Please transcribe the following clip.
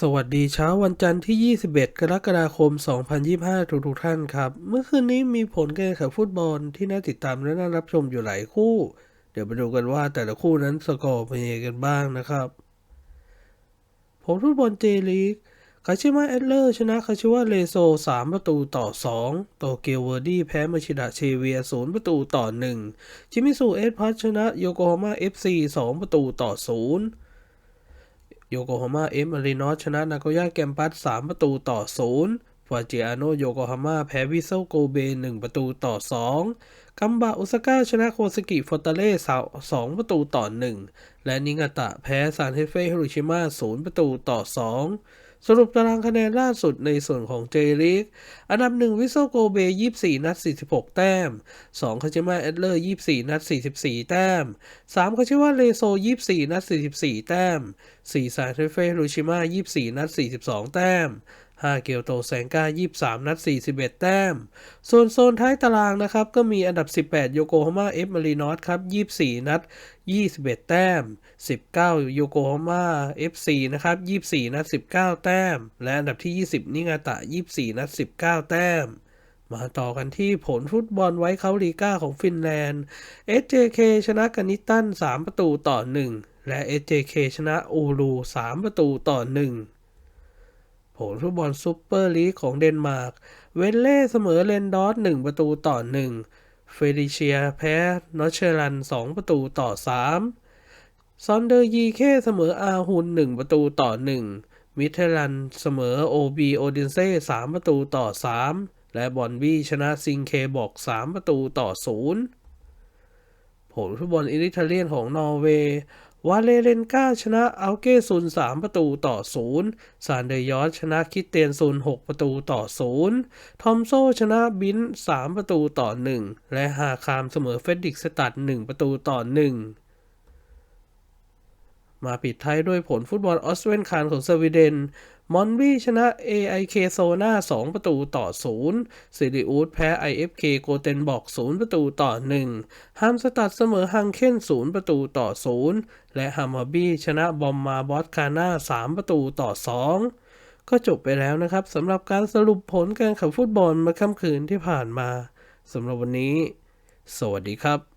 สวัสดีเช้าวันจันทร์ที่ 21 กรกฎาคม 2025 ทุกทุกท่านครับ เมื่อคืนนี้มีผลการแข่งขันฟุตบอลที่น่าติดตามและน่ารับชมอยู่หลายคู่ เดี๋ยวไปดูกันว่าแต่ละคู่นั้นสกอร์เป็นยังไงกันบ้างนะครับ ผลฟุตบอลเจลีกคาชิมะเอตเลอร์ชนะคาชิวะเลโซ 3 ประตูต่อ 2 โตเกียวเวอร์ดี้แพ้มาชิดะเชเวีย 0 ประตูต่อ 1 จิมิสุเอสพัชชนะโยโกฮาม่าเอฟซี2ประตูต่อ 0 โยโกฮาม่าเอฟมารีนอสชนะนาโกย่าแกมปัส3ประตูต่อ 0 ฟาจิอาโนโยโกฮาม่าแพ้วิเซลโกเบ 1 ประตูต่อ 2 กัมบะอุซาก้าชนะโคสกิฟอตาเล่2ประตูต่อ 1 และนิงาตะแพ้ซานเฮเฟ่ฮิโรชิมา0 ประตูต่อ 2 สรุปตารางคะแนนล่าสุดในส่วนของเจลีกอันดับ 1 วิโซโกเบ 24 นัด 46 แต้ม 2 คาชิมะเอดเลอร์ 24 นัด 44 แต้ม 3 คาชิวะเลโซ 24 นัด 44 แต้ม 4 ซานเทเฟฮิโรชิมา 24 นัด 42 แต้ม5 เกียวโตแซงก้า 23 นัด 41 แต้ม ส่วนโซนท้ายตารางนะครับ ก็มีอันดับ 18 โยโกฮาม่าเอฟมารีนอสครับ 24 นัด 21 แต้ม 19 โยโกฮาม่า FC นะครับ 24 นัด 19 แต้ม และอันดับที่ 20 นิงาตะ 24 นัด 19 แต้มมาต่อกันที่ผลฟุตบอลไว้เคาลีก้าของฟินแลนด์ SJK ชนะกานิตัน 3 ประตูต่อ 1 และ SJK ชนะอูรู 3 ประตูต่อ 1 ผลฟุตบอลซูเปอร์ลีกของเดนมาร์ก เวนเล่เสมอเลนดอส1ประตูต่อ1เฟริเชียแพ้นอเชลัน2ประตูต่อ3ซอนเดอร์ยีเคเสมออาฮุน1ประตูต่อ1มิเทลันเสมอโอบีโอดินเซ่3ประตูต่อ3และบอนบี้ชนะซิงเคบอก3ประตูต่อ0ผลฟุตบอลอิตาเลียนของนอร์เวย์ วาเลเลนกาชนะอัลเกซุน3ประตูต่อ0ซานเดยอสชนะคิเตียนซูน6ประตูต่อ0ทอมโซชนะบิน3ประตูต่อ1และฮาคามเสมอเฟดดิกสตัด1ประตูต่อ1 มาปิดท้ายด้วยผลฟุตบอลออสเวนคานของสวีเดน มอนวีชนะ AIK โซนา2 ประตูต่อ 0 ซิริอูดแพ้ IFK โกเทนบอก 0 ประตูต่อ 1ฮัมสตัดเสมอฮังเคน0 ประตูต่อ 0 และฮัมาบี้ชนะบอมมาบอสคาน่า 3 ประตูต่อ 2 ก็จบไปแล้วนะครับสำหรับการสรุปผลการแข่งขันฟุตบอลเมื่อค่ำคืนที่ผ่านมาสำหรับวันนี้ สวัสดีครับ